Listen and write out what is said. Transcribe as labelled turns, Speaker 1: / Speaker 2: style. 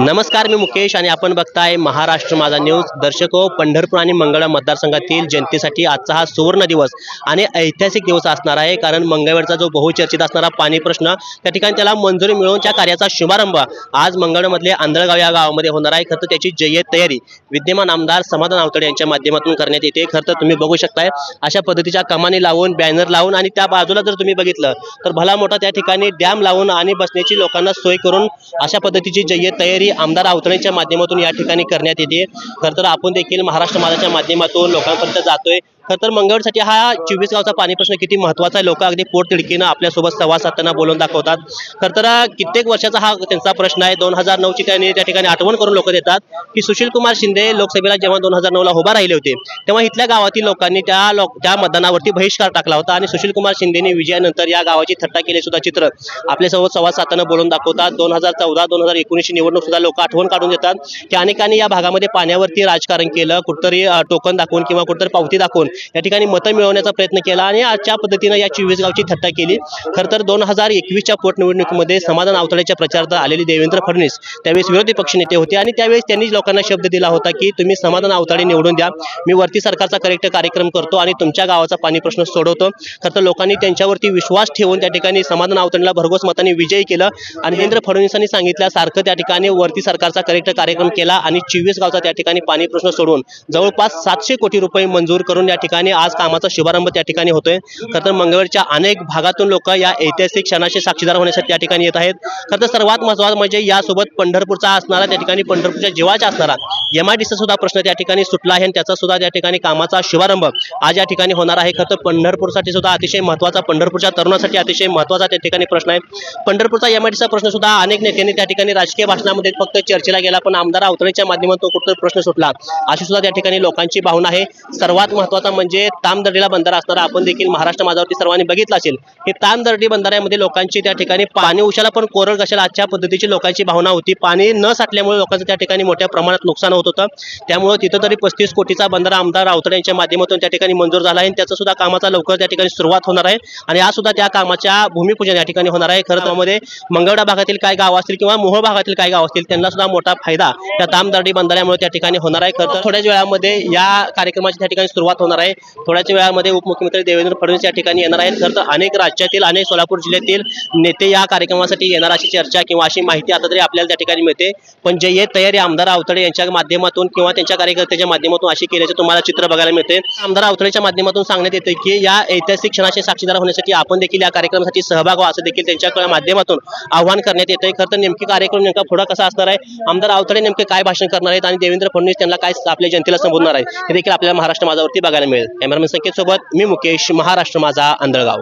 Speaker 1: नमस्कार मी मुकेश आणि आपण बघताय महाराष्ट्र माझा न्यूज. दर्शक हो, पंढरपूर आणि मंगळा मतदारसंघातील जनतेसाठी आजचा हा सुवर्ण दिवस आणि ऐतिहासिक दिवस असणार आहे. कारण मंगळवेळचा जो बहुचर्चित असणारा पाणी प्रश्न त्या ठिकाणी त्याला मंजुरी मिळवून त्या कार्याचा शुभारंभ आज मंगळमधले आंधळगाव या गावामध्ये होणार आहे. खरं त्याची जय्यत तयारी विद्यमान आमदार समाधान आवतडे यांच्या माध्यमातून करण्यात येते. खरं तर तुम्ही बघू शकताय अशा पद्धतीच्या कमानी लावून बॅनर लावून आणि त्या बाजूला जर तुम्ही बघितलं तर भला मोठा त्या ठिकाणी डॅम लावून आणि बसण्याची लोकांना सोय करून अशा पद्धतीची जय्यत तयारी आमदार आवतळेच्या माध्यमातून या ठिकाणी करण्यात येते. खरं तर आपण देखील महाराष्ट्र माझाच्या माध्यमातून लोकांपर्यंत जातोय. खरं तर मंगळवारसाठी हा चोवीस गावचा पाणी प्रश्न किती महत्त्वाचा आहे लोक अगदी पोट तिडकीनं आपल्यासोबत संवाद साधताना बोलून दाखवतात. खरं तर कित्येक वर्षाचा हा त्यांचा प्रश्न आहे. दोन हजार नऊची त्यांनी त्या ठिकाणी आठवण करून लोक देतात की सुशील कुमार शिंदे लोकसभेला जेव्हा दोन हजार नऊला उभा राहिले होते तेव्हा इथल्या गावातील लोकांनी त्या लोक त्या मतदानावरती बहिष्कार टाकला होता आणि सुशील कुमार शिंदेने विजयानंतर या गावाची थट्टा केले सुद्धा चित्र. आपल्यासोबत संवाद साधताना बोलून दाखवतात. दोन हजार चौदा दोन हजार एकोणीसची निवडणूक सुद्धा लोक आठवण काढून देतात की अनेकांनी या भागामध्ये पाण्यावरती राजकारण केलं कुठतरी टोकन दाखवून किंवा कुठतरी पावती दाखवून या ठिकाणी मतं मिळवण्याचा प्रयत्न केला आणि आजच्या पद्धतीनं या चोवीस गावची थट्टा केली. खरं तर दोन हजार एकवीसच्या पोटनिवडणुकीमध्ये समाधान आवतड्याच्या प्रचारात आलेले देवेंद्र फडणवीस त्यावेळेस विरोधी पक्षनेते होते आणि त्यावेळेस त्यांनी लोकांना शब्द दिला होता की तुम्ही समाधान आवताडे निवडून द्या. मी वरती सरकारचा करेक्ट कार्यक्रम करतो आणि तुमच्या गावाचा पाणी प्रश्न सोडवतो. खरं तर लोकांनी त्यांच्यावरती विश्वास ठेवून त्या ठिकाणी समाधान आवताडेला भरघोस मतांनी विजयी केलं. आणि देवेंद्र फडणवीसांनी सांगितल्यासारखं त्या ठिकाणी वरती सरकारचा कलेक्टर कार्यक्रम केला आणि चोवीस गावचा त्या ठिकाणी पाणी प्रश्न सोडून जवळपास सातशे कोटी रुपये मंजूर करून या ठिकाणी आज कामाचा शुभारंभ त्या ठिकाणी होतोय. खरं तर मंगळवारच्या अनेक भागातून लोक या ऐतिहासिक क्षणाचे साक्षीदार होण्यासाठी त्या ठिकाणी येत आहेत. खरं तर सर्वात महत्त्वाचं म्हणजे यासोबत पंढरपूरचा असणारा त्या ठिकाणी पंढरपूरच्या जीवाचा असणारा एम आय सुद्धा प्रश्न त्या ठिकाणी सुटला आहे आणि त्याचा सुद्धा त्या ठिकाणी कामाचा शुभारंभ आज या ठिकाणी होणार आहे. खरं तर पंढरपूरसाठी सुद्धा अतिशय महत्त्वाचा पंढरपूरच्या तरुणासाठी अतिशय महत्त्वाचा त्या ठिकाणी प्रश्न आहे. पंढरपूरचा एम आय प्रश्न सुद्धा अनेक नेत्यांनी त्या ठिकाणी राजकीय भाषणामध्ये फक्त चर्चेला गेला पण आमदार अवतरणीच्या माध्यमातून कुठं प्रश्न सुटला. अशी सुद्धा त्या ठिकाणी लोकांची भावना आहे. सर्वात महत्त्वाचा म्हणजे तामदर्डीला बंधारा असणारा आपण देखील महाराष्ट्र माझावरती सर्वांनी बघितलं असेल. हे तामदर्डी बंधाऱ्यामध्ये लोकांची त्या ठिकाणी पाणी उशाला पण कोरड कशाला आजच्या पद्धतीची लोकांची भावना होती. पाणी न साठल्यामुळे लोकांचं त्या ठिकाणी मोठ्या प्रमाणात नुकसान होत होतं. त्यामुळे तिथं तरी पस्तीस कोटीचा बंधारा आमदार अवतडे यांच्या माध्यमातून त्या ठिकाणी मंजूर झाला आहे आणि त्याचं सुद्धा कामाचा लवकर त्या ठिकाणी सुरुवात होणार आहे. आणि आज सुद्धा त्या कामाच्या भूमिपूजन या ठिकाणी होणार आहे. खरं त्यामध्ये मंगळडा भागातील काय गाव असतील किंवा मोहोळ भागातील काय गाव असतील त्यांना सुद्धा मोठा फायदा त्या तामदर्डी बंधाऱ्यामुळे त्या ठिकाणी होणार आहे. खरं तर थोड्याच वेळामध्ये या कार्यक्रमाची त्या ठिकाणी सुरुवात होणार आहे. थोड्याच वेळामध्ये उपमुख्यमंत्री देवेंद्र फडणवीस या ठिकाणी येणार आहेत. खरं तर अनेक राज्यातील अनेक सोलापूर जिल्ह्यातील नेते या कार्यक्रमासाठी येणार अशी चर्चा किंवा अशी माहिती आता तरी आपल्याला त्या ठिकाणी मिळते. पण जे ये तयारी आमदार आवतडे यांच्या माध्यमातून किंवा त्यांच्या कार्यकर्त्याच्या माध्यमातून अशी केल्याचे तुम्हाला चित्र बघायला मिळते आमदार अवतरेच्या माध्यमातून सांगण्यात येते की या ऐतिहासिक क्षणाचे साक्षीदार होण्यासाठी आपण देखील या कार्यक्रमासाठी सहभाग व्हा असं देखील त्यांच्या माध्यमातून आव्हान करण्यात येतं खरं तर नेमकी कार्यक्रम नेमका पुढे कसा असणार आहे? आमदार अवतरे नेमके काय भाषण करणार आहेत आणि देवेंद्र फडणवीस त्यांना काय आपल्या जनतेला संबोधणार आहे हे देखील आपल्याला महाराष्ट्र माझावरती बघायला मिळेल. कॅमेरामॅन संकेत सोबत मी मुकेश महाराष्ट्र माझा आंधळगाव.